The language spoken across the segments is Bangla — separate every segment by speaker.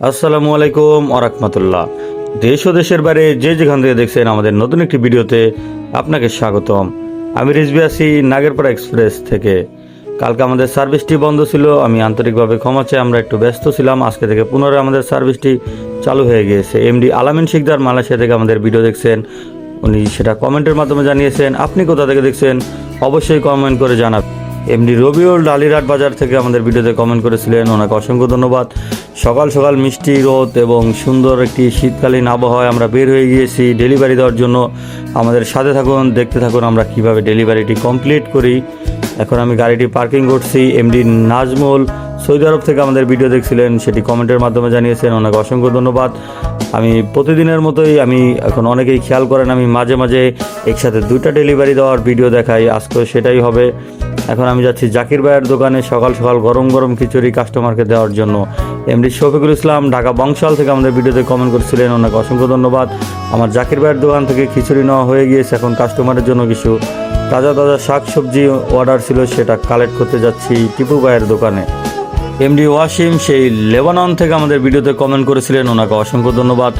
Speaker 1: আসসালামু আলাইকুম আরহামতুল্লাহ দেশ ও দেশের বাইরে যে যেখান থেকে দেখছেন আমাদের নতুন একটি ভিডিওতে আপনাকে স্বাগতম। আমি রিজবি আছি নাগেরপাড়া এক্সপ্রেস থেকে। কালকে আমাদের সার্ভিসটি বন্ধ ছিল, আমি আন্তরিকভাবে ক্ষমা চাই, আমরা একটু ব্যস্ত ছিলাম, আজকে থেকে পুনরায় আমাদের সার্ভিসটি চালু হয়ে গিয়েছে। এমডি আলামিন শিকদার মালয়েশিয়া থেকে আমাদের ভিডিও দেখছেন, উনি সেটা কমেন্টের মাধ্যমে জানিয়েছেন, আপনি কোথা থেকে দেখছেন অবশ্যই কমেন্ট করে জানাবেন। এমডি রবিউল ডালিরহাট বাজার থেকে আমাদের ভিডিওতে কমেন্ট করেছিলেন, ওনাকে অসংখ্য ধন্যবাদ। সকাল সকাল মিষ্টি রোদ এবং সুন্দর একটি শীতকালীন আবহাওয়ায় আমরা বের হয়ে গিয়েছি ডেলিভারি দেওয়ার জন্য। আমাদের সাথে থাকুন, দেখতে থাকুন আমরা কীভাবে ডেলিভারিটি কমপ্লিট করি। এখন আমি গাড়িটি পার্কিং করছি, এমডি নাজমুল। সৌদি আরব থেকে আমাদের ভিডিও দেখছিলেন, সেটি কমেন্টের মাধ্যমে জানিয়েছেন, ওনাকে অসংখ্য ধন্যবাদ। আমি প্রতিদিনের মতোই, আমি এখন অনেকেই খেয়াল করেন, আমি মাঝে মাঝে একসাথে দুইটা ডেলিভারি দেওয়ার ভিডিও দেখাই, আজকেও সেটাই হবে। এখন আমি যাচ্ছি জাকির ভাইয়ের দোকানে, সকাল সকাল গরম গরম খিচুড়ি কাস্টমারকে দেওয়ার জন্য। এমডি শফিকুল ইসলাম, ঢাকা বংশাল থেকে আমাদের ভিডিওতে কমেন্ট করছিলেন, ওনাকে অসংখ্য ধন্যবাদ। আমার জাকির ভাইয়ের দোকান থেকে খিচুড়ি নেওয়া হয়ে গিয়েছে, এখন কাস্টমারের জন্য কিছু তাজা তাজা শাক সবজি অর্ডার ছিল, সেটা কালেক্ট করতে যাচ্ছি টিপু ভাইয়ের দোকানে। এমডি ওয়াসিম সেই লেবানন থেকে আমাদের ভিডিওতে কমেন্ট করেছিলেন। ওনাকে অসংখ্য ধন্যবাদ।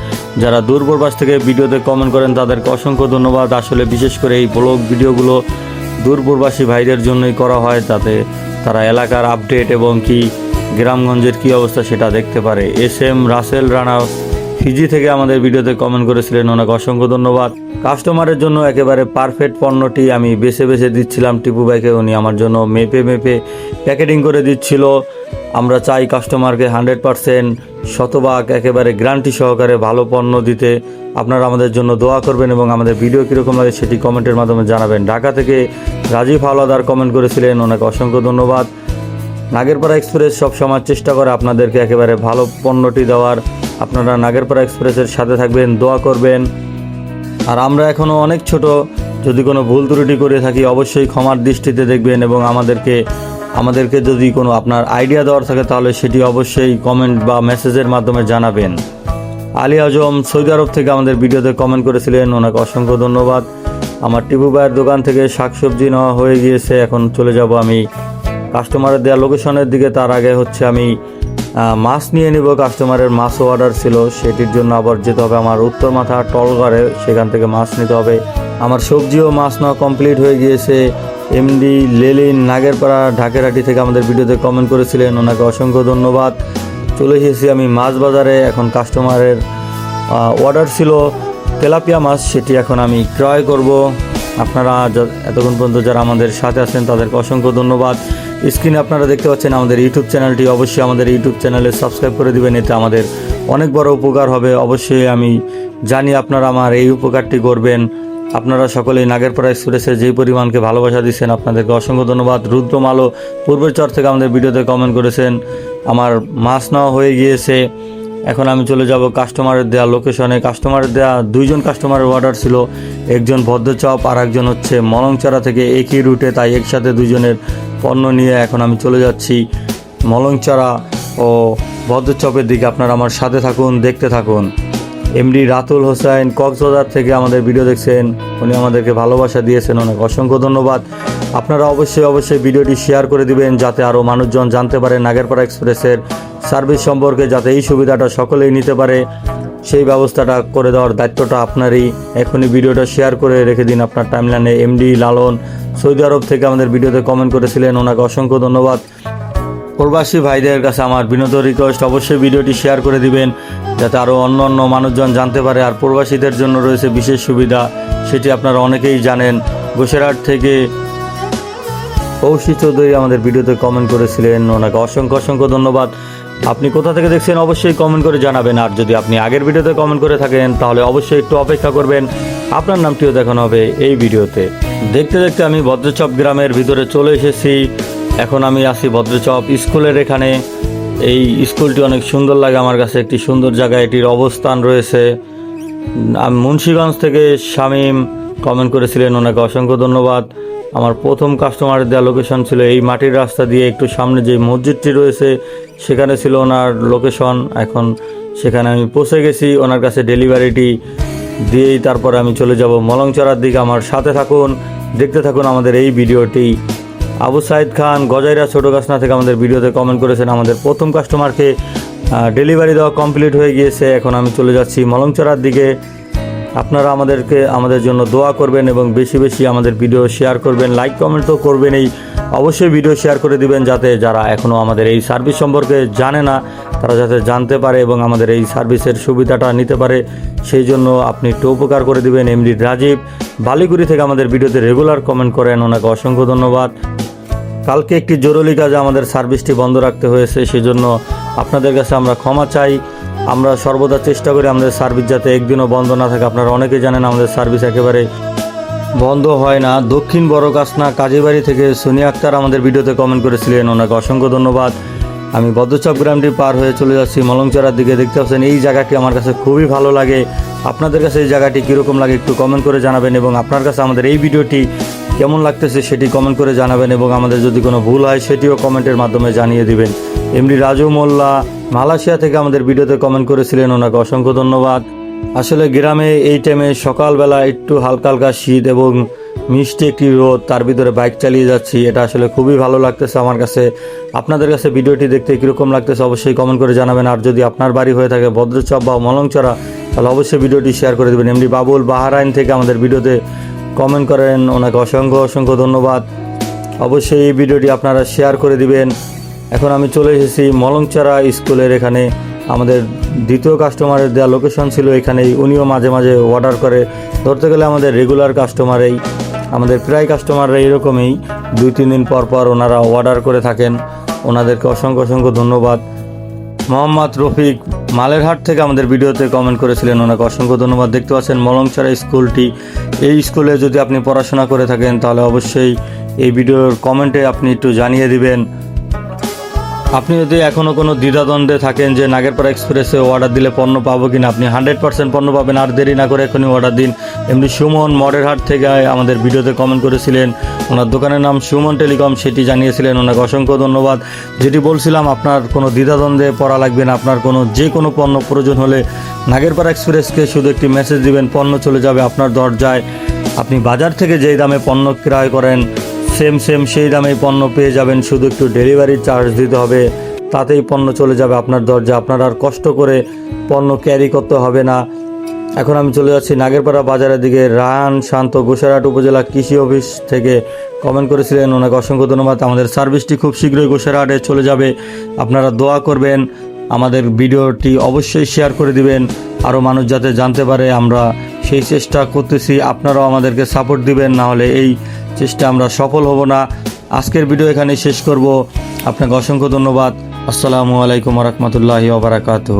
Speaker 1: যারা দূরপ্রবাস থেকে ভিডিওতে কমেন্ট করেন, তাদেরকে অসংখ্য ধন্যবাদ। আসলে বিশেষ করে এই ব্লগ ভিডিওগুলো দূরপ্রবাসী ভাইদের জন্যই করা হয়, তাতে তারা এলাকার আপডেট এবং কি গ্রামগঞ্জের কী অবস্থা সেটা দেখতে পারে। S M Rasel Rana Fiji থেকে আমাদের ভিডিওতে কমেন্ট করেছিলেন। ওনাকে অসংখ্য ধন্যবাদ। কাস্টমারের জন্য একেবারে পারফেক্ট পণ্যটি আমি বেছে বেছে দিচ্ছিলাম টিপু ভাইকে। উনি আমার জন্য মেপে মেপে প্যাকেটিং করে দিচ্ছিল। আমরা চাই কাস্টমারকে হান্ড্রেড পারসেন্ট শতভাগ একেবারে গ্যারান্টি সহকারে ভালো পণ্য দিতে। আপনারা আমাদের জন্য দোয়া করবেন এবং আমাদের ভিডিও কীরকম লাগে সেটি কমেন্টের মাধ্যমে জানাবেন। ঢাকা থেকে রাজীব হাওলাদার কমেন্ট করেছিলেন, ওনাকে অসংখ্য ধন্যবাদ। নাগেরপাড়া এক্সপ্রেস সবসময় চেষ্টা করে আপনাদেরকে একেবারে ভালো পণ্যটি দেওয়ার। আপনারা নাগেরপাড়া এক্সপ্রেসের সাথে থাকবেন, দোয়া করবেন। আর আমরা এখনও অনেক ছোট, যদি কোনো ভুল ত্রুটি করে থাকি অবশ্যই ক্ষমার দৃষ্টিতে দেখবেন এবং আমাদেরকে আমাদেরকে যদি কোনো আপনার আইডিয়া দেওয়ার থাকে, তাহলে সেটি অবশ্যই কমেন্ট বা মেসেজের মাধ্যমে জানাবেন। আলী আজম সৌদি আরব থেকে আমাদের ভিডিওতে কমেন্ট করেছিলেন, ওনাকে অসংখ্য ধন্যবাদ। আমার টিপু ভাইয়ের দোকান থেকে শাকসবজি নেওয়া হয়ে গিয়েছে, এখন চলে যাব আমি কাস্টমারের দেওয়া লোকেশনের দিকে। তার আগে হচ্ছে আমি মাছ নিয়ে নিব। কাস্টমারের মাছও অর্ডার ছিল, সেটির জন্য আবার যেতে হবে আমার উত্তর মাথা টলঘরে সেখান থেকে মাছ নিতে হবে। আমার সবজিও মাছ নেওয়া কমপ্লিট হয়ে গিয়েছে। এমডি লেলিন নাগেরপাড়া ঢাকেরহাটি থেকে আমাদের ভিডিওতে কমেন্ট করেছিলেন, ওনাকে অসংখ্য ধন্যবাদ। চলে এসেছি আমি মাছ বাজারে এখন কাস্টমারের অর্ডার ছিল তেলাপিয়া মাছ, সেটি এখন আমি ক্রয় করব। আপনারা এতক্ষণ পর্যন্ত যারা আমাদের সাথে আছেন, তাদেরকে অসংখ্য ধন্যবাদ। স্ক্রিনে আপনারা দেখতে পাচ্ছেন আমাদের ইউটিউব চ্যানেলটি অবশ্যই আমাদের ইউটিউব চ্যানেলে সাবস্ক্রাইব করে দিবেন, এতে আমাদের অনেক বড় উপকার হবে। অবশ্যই আমি জানি আপনারা আমার এই উপকারটি করবেন। আপনারা সকলেই নাগেরপাড়া এক্সপ্রেসের যেই পরিমাণকে ভালোবাসা দিচ্ছেন, আপনাদেরকে অসংখ্য ধন্যবাদ। রুদ্রমালো পূর্বের চর থেকে আমাদের ভিডিওতে কমেন্ট করেছেন, আমার মাছ নেওয়া হয়ে গিয়েছে। এখন আমি চলে যাব কাস্টমারের দেওয়া লোকেশনে কাস্টমারের দেওয়া দুইজন কাস্টমারের অর্ডার ছিল, একজন ভদ্রচপ আর একজন হচ্ছে মলংচারা থেকে একই রুটে তাই একসাথে দুজনের পণ্য নিয়ে এখন আমি চলে যাচ্ছি মলংচারা ও ভদ্রচপের দিকে। আপনারা আমার সাথে থাকুন, দেখতে থাকুন। এমডি রাতুল হোসেন কক্সবাজার থেকে আমাদের ভিডিও দেখছেন। উনি আমাদেরকে ভালোবাসা দিয়েছেন, অনেক অসংখ্য ধন্যবাদ। আপনারা অবশ্যই অবশ্যই ভিডিওটি শেয়ার করে দিবেন, যাতে আরও মানুষজন জানতে পারে নাগেরপাড়া এক্সপ্রেসের সার্ভিস সম্পর্কে, যাতে এই সুবিধাটা সকলেই নিতে পারে। সেই ব্যবস্থাটা করে দেওয়ার দায়িত্বটা আপনারই। এখনই ভিডিওটা শেয়ার করে রেখে দিন আপনার টাইমলাইনে এমডি লালন সৌদি আরব থেকে আমাদের ভিডিওতে কমেন্ট করেছিলেন, ওনাকে অসংখ্য ধন্যবাদ। প্রবাসী ভাইদের কাছে আমার বিনোদ রিকোয়েস্ট অবশ্যই ভিডিওটি শেয়ার করে দিবেন। যাতে আরও অন্য অন্য মানুষজন জানতে পারে আর প্রবাসীদের জন্য রয়েছে বিশেষ সুবিধা, সেটি আপনারা অনেকেই জানেন। গোসেরহাট থেকে কৌশিক চৌধুরী আমাদের ভিডিওতে কমেন্ট করেছিলেন, ওনাকে অসংখ্য অসংখ্য ধন্যবাদ। আপনি কোথা থেকে দেখছেন অবশ্যই কমেন্ট করে জানাবেন, আর যদি আপনি আগের ভিডিওতে কমেন্ট করে থাকেন, তাহলে অবশ্যই একটু অপেক্ষা করবেন। আপনার নামটিও দেখানো হবে এই ভিডিওতে। দেখতে দেখতে আমি ভদ্রচপ গ্রামের ভিতরে চলে এসেছি, এখন আমি আছি ভদ্রচপ স্কুলের এখানে। এই স্কুলটি অনেক সুন্দর লাগে আমার কাছে, একটি সুন্দর জায়গায় এটির অবস্থান রয়েছে। আমি মুন্সিগঞ্জ থেকে শামীম কমেন্ট করেছিলেন, ওনাকে অসংখ্য ধন্যবাদ। আমার প্রথম কাস্টমারের দেওয়া লোকেশন ছিল এই মাটির রাস্তা দিয়ে একটু সামনে যে মসজিদটি রয়েছে, সেখানে ছিল ওনার লোকেশন এখন সেখানে আমি পৌঁছে গেছি, ওনার কাছে ডেলিভারিটি দিয়েই তারপর আমি চলে যাব মলংচড়ার দিকে। আমার সাথে থাকুন, দেখতে থাকুন আমাদের এই ভিডিওটি। আবু সাইদ খান গজাইরা ছোট গাছনা থেকে আমাদের ভিডিওতে কমেন্ট করেছেন, আমাদের প্রথম কাস্টমারকে ডেলিভারি দেওয়া কমপ্লিট হয়ে গিয়েছে। এখন আমি চলে যাচ্ছি মলংচড়ার দিকে। আপনারা আমাদেরকে, আমাদের জন্য দোয়া করবেন এবং বেশি বেশি আমাদের ভিডিও শেয়ার করবেন লাইক কমেন্ট তো করবেন এই অবশ্যই ভিডিও শেয়ার করে দিবেন যাতে যারা এখনও আমাদের এই সার্ভিস সম্পর্কে জানে না, তারা যাতে জানতে পারে এবং আমাদের এই সার্ভিসের সুবিধাটা নিতে পারে। সেই জন্য আপনি একটু উপকার করে দিবেন। এমডি রাজীব বালিগুড়ি থেকে আমাদের ভিডিওতে রেগুলার কমেন্ট করেন। ওনাকে অসংখ্য ধন্যবাদ। কালকে একটি জরুরি কাজে আমাদের সার্ভিসটি বন্ধ রাখতে হয়েছে, সেজন্য আপনাদের কাছে আমরা ক্ষমা চাই। আমরা সর্বদা চেষ্টা করি আমাদের সার্ভিস যাতে একদিনও বন্ধ না থাকে। আপনারা অনেকেই জানেন আমাদের সার্ভিস একেবারে বন্ধ হয় না। দক্ষিণ বড়কাসনা কাজীবাড়ি থেকে সোনিয়া আক্তার আমাদের ভিডিওতে কমেন্ট করেছিলেন। ওনাকে অসংখ্য ধন্যবাদ। আমি বদ্ধচাপ গ্রামটি পার হয়ে চলে যাচ্ছি মলংচড়ার দিকে। দেখতে পাচ্ছেন, এই জায়গাটি আমার কাছে খুবই ভালো লাগে। আপনাদের কাছে এই জায়গাটি কীরকম লাগে একটু কমেন্ট করে জানাবেন এবং আপনার কাছে আমাদের এই ভিডিওটি কেমন লাগতেছে সেটি কমেন্ট করে জানাবেন এবং আমাদের যদি কোনো ভুল হয়, সেটিও কমেন্টের মাধ্যমে জানিয়ে দিবেন। এমনি রাজু মোল্লা মালয়েশিয়া থেকে আমাদের ভিডিওতে কমেন্ট করেছিলেন, ওনাকে অসংখ্য ধন্যবাদ। আসলে গ্রামে এই টাইমে সকালবেলা একটু হালকা হালকা শীত এবং মিষ্টি একটি রোদ, তার ভিতরে বাইক চালিয়ে যাচ্ছি, এটা আসলে খুবই ভালো লাগতেছে আমার কাছে। আপনাদের কাছে ভিডিওটি দেখতে কীরকম লাগতেছে অবশ্যই কমেন্ট করে জানাবেন, আর যদি আপনার বাড়ি হয়ে থাকে ভদ্রচপ বা মলংচড়া, তাহলে অবশ্যই ভিডিওটি শেয়ার করে দেবেন। এমনি বাবুল বাহারাইন থেকে আমাদের ভিডিওতে কমেন্ট করেন, ওনাকে অসংখ্য অসংখ্য ধন্যবাদ। অবশ্যই এই ভিডিওটি আপনারা শেয়ার করে দিবেন। এখন আমি চলে এসেছি মলংচারা স্কুলের এখানে। আমাদের দ্বিতীয় কাস্টমারের দেওয়া লোকেশন ছিল এখানেই। উনিও মাঝে মাঝে অর্ডার করে। ধরতে গেলে আমাদের রেগুলার কাস্টমারেই আমাদের প্রায় কাস্টমাররা এরকমই। দুই, তিন দিন পর পর ওনারা অর্ডার করে থাকেন। ওনাদেরকে অসংখ্য অসংখ্য ধন্যবাদ। মোহাম্মদ রফিক মালেরহাট থেকে আমাদের ভিডিওতে কমেন্ট করেছিলেন। ওনাকে অসংখ্য ধন্যবাদ। দেখতে পাচ্ছেন মলংছড়া স্কুলটি। এই স্কুলে যদি আপনি পড়াশোনা করে থাকেন, তাহলে অবশ্যই এই ভিডিওর কমেন্টে আপনি একটু জানিয়ে দিবেন। আপনি যদি এখনও কোনো দ্বিধাদ্বন্দ্বে থাকেন যে নাগেরপাড়া এক্সপ্রেসে অর্ডার দিলে পণ্য পাবো কিনা, আপনি হান্ড্রেড পার্সেন্ট পণ্য পাবেন। আর দেরি না করে এখনই অর্ডার দিন। এমনি সুমন মডেরহাট থেকে আমাদের ভিডিওতে কমেন্ট করেছিলেন। ওনার দোকানের নাম সুমন টেলিকম, সেটি জানিয়েছিলেন। ওনাকে অসংখ্য ধন্যবাদ। যেটি বলছিলাম, আপনার কোনো দ্বিধাদ্বন্দ্বে পড়া লাগবে না। আপনার কোনো যে কোনো পণ্য প্রয়োজন হলে নাগেরপাড়া এক্সপ্রেসকে শুধু একটি মেসেজ দিবেন, পণ্য চলে যাবে আপনার দরজায়। আপনি বাজার থেকে যেই দামে পণ্য ক্রয় করেন সেম সেম সেই দামেই পণ্য পেয়ে যাবেন। শুধু একটু ডেলিভারি চার্জ দিতে হবে, তাতেই পণ্য চলে যাবে আপনার দরজা। আপনার আর কষ্ট করে পণ্য ক্যারি করতে হবে না। এখন আমি চলে যাচ্ছি নাগেরপাড়া বাজারের দিকে। রায়ন শান্ত গোসারহাট উপজেলা কৃষি অফিস থেকে কমেন্ট করেছিলেন। ওনাকে অসংখ্য ধন্যবাদ। আমাদের সার্ভিসটি খুব শীঘ্রই গোসারহাটে চলে যাবে। আপনারা দোয়া করবেন। আমাদের ভিডিওটি অবশ্যই শেয়ার করে দিবেন। আরও মানুষ যাতে জানতে পারে, আমরা সেই চেষ্টা করতেছি। আপনারাও আমাদেরকে সাপোর্ট দিবেন। না হলে এই চেষ্টা আমরা সফল হব না। আজকের ভিডিও এখানে শেষ করব। আপনাকে অসংখ্য ধন্যবাদ। আসসালামু আলাইকুম রহমতুল্লাহি ওবরাকাতুহ